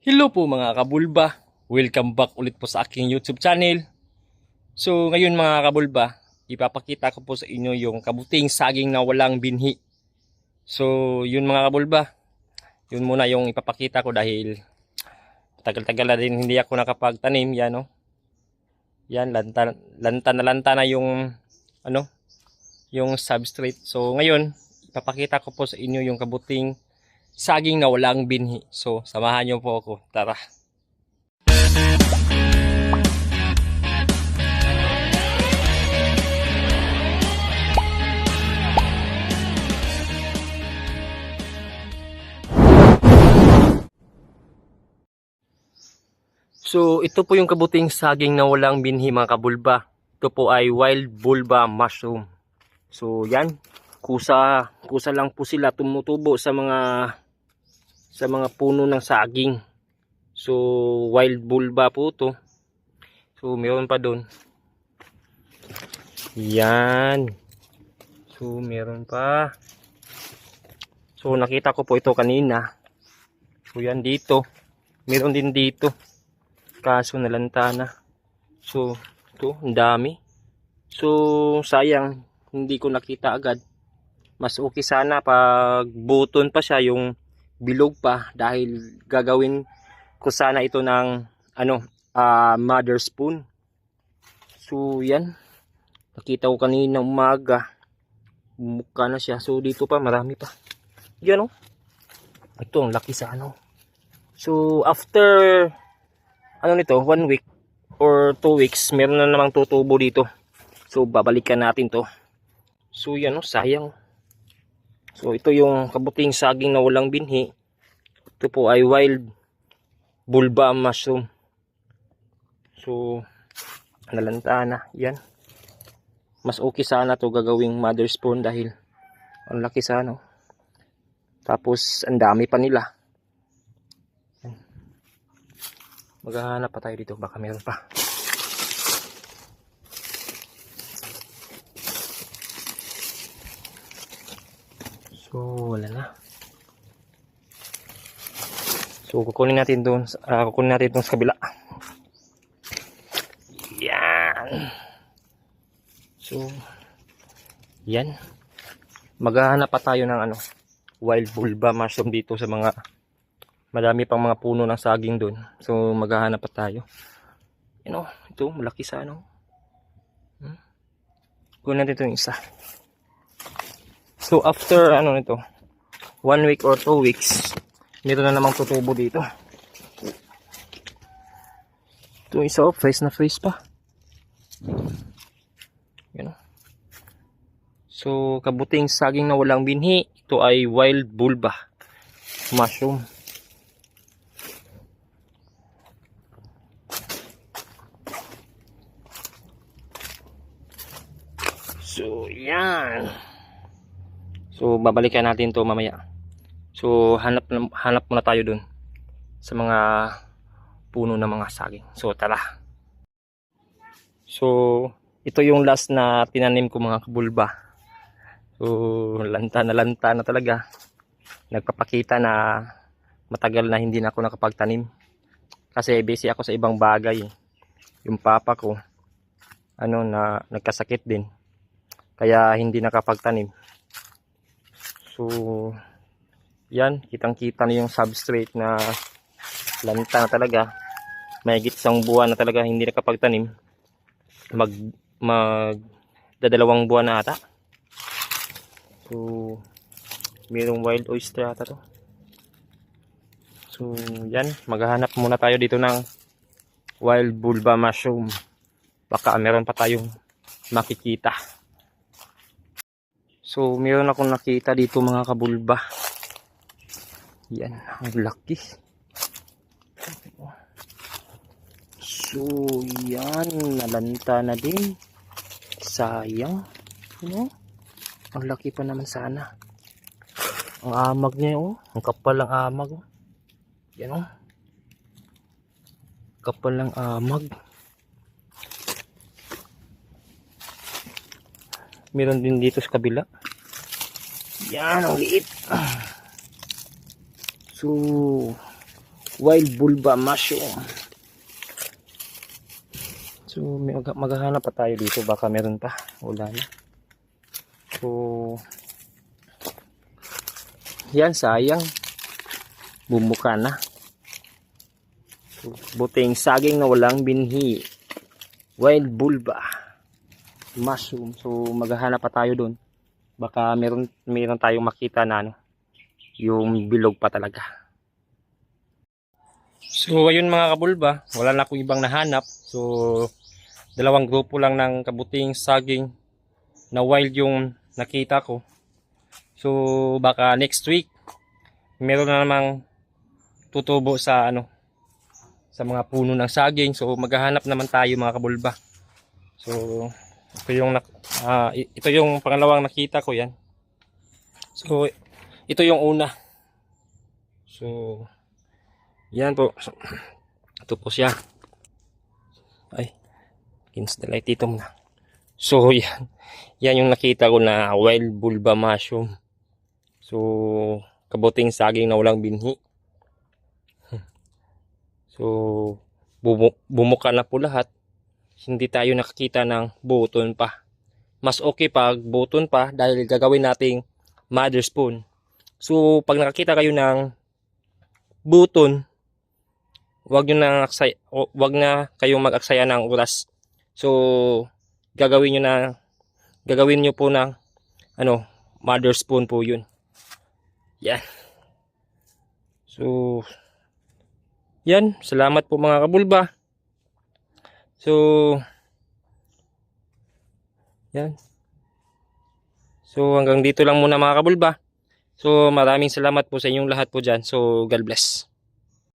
Hello po mga kabulba. Welcome back ulit po sa aking YouTube channel. So ngayon mga kabulba, ipapakita ko po sa inyo yung kabuting saging na walang binhi. So yun mga kabulba, yun muna yung ipapakita ko dahil tagal-tagal na din hindi ako nakapagtanim yan no. Yan lanta, lanta na lanta na yung ano yung substrate. So ngayon ipapakita ko po sa inyo yung kabuting saging na walang binhi. So, samahan niyo po ako. Tara. So, ito po yung kabuting saging na walang binhi mga kabulba. Ito po ay wild bulba mushroom. So, yan. Kusa, kusa lang po sila tumutubo sa mga sa mga puno ng saging. So, wild bulba po to. So, meron pa doon. Yan. So, meron pa. So, nakita ko po ito kanina. So, yan dito. Meron din dito. Kaso nalanta na. So, ito, ang dami. So, sayang. Hindi ko nakita agad. Mas okay sana pag buton pa siya yung bilog pa dahil gagawin ko sana ito ng ano ah, mother spoon. So yan. Nakita ko kanina umaga mukha na siya. So dito pa marami pa. Yan oh. Ito ang laki sa ano. So after ano nito one week or two weeks meron na namang tutubo dito. So babalikan natin to. So yan oh sayang So ito yung kabuting saging na walang binhi. Ito po ay wild bulba mushroom. So nalanta na. Yan. Mas okay sana to gagawing mother spoon dahil ang laki sana. oh. Tapos ang dami pa nila. Maghahanap pa tayo dito. Baka meron pa. So, wala na. So, kukunin natin doon. ah kukunin natin doon sa kabila. Yan. So, yan. Maghahanap pa tayo ng ano, wild bulba mushroom dito sa mga madami pang mga puno ng saging doon. So, maghahanap pa tayo. Yan o, ito, malaki sa ano. Hmm? Kunin natin ito yung isa. So after ano nito, one week or two weeks, meron na namang tutubo dito. Ito isa oh, fresh na fresh pa. Yan. So kabuting saging na walang binhi, ito ay wild bulba mushroom. So yan. So babalikan natin to mamaya. So hanap na- hanap muna tayo dun sa mga puno ng mga saging. So tara. So ito yung last na tinanim ko mga kabulba. So lanta na lanta na talaga. Nagpapakita na matagal na hindi na ako nakapagtanim. Kasi busy ako sa ibang bagay. Yung papa ko ano na nagkasakit din. Kaya hindi nakapagtanim. So, yan, kitang-kita na yung substrate na lanta na talaga. May isang buwan na talaga hindi nakapagtanim. Mag, mag, dadalawang buwan na ata. So, mayroong wild oyster ata to. So, yan, maghahanap muna tayo dito ng wild bulba mushroom. Baka meron pa tayong makikita. So, meron akong nakita dito mga kabulba. Yan, ang laki. So, yan, nalanta na din. Sayang. No? Ang laki pa naman sana. Ang amag niya, oh. Ang kapal ng amag. oh. Yan, oh. Kapal ng amag. Meron din dito sa kabila. Yan, ang liit. So, wild bulba mushroom. So, mag- maghahanap pa tayo dito. Baka meron pa. Wala na. So, yan, sayang. Bumuka na. So, buting saging na walang binhi. Wild bulba. Mushroom. So, maghahanap pa tayo doon. Baka meron, meron tayong makita na ano, yung bilog pa talaga. So, ayun mga kabulba, wala na akong ibang nahanap. So, dalawang grupo lang ng kabuting saging na wild yung nakita ko. So, baka next week, meron na namang tutubo sa ano, sa mga puno ng saging. So, maghahanap naman tayo mga kabulba. So, ito yung, i- ito yung pangalawang nakita ko yan. So, ito yung una. So, yan po. So, ito po siya. Ay, kins the light dito muna. So, yan. Yan yung nakita ko na wild bulba mushroom. So, kabuting saging na walang binhi. So, bumu- bumuka na po lahat. Hindi tayo nakakita ng buton pa. Mas okay pag buton pa dahil gagawin nating mother spoon. So, pag nakakita kayo ng buton, wag nyo na aksay, o- wag na kayong mag-aksaya ng oras. So, gagawin nyo na, gagawin nyo po ng, ano, mother spoon po yun. Yan. So, yan. Salamat po mga kabulba. So, yan. So, hanggang dito lang muna mga kabulba. So, maraming salamat po sa inyong lahat po dyan. So, God bless.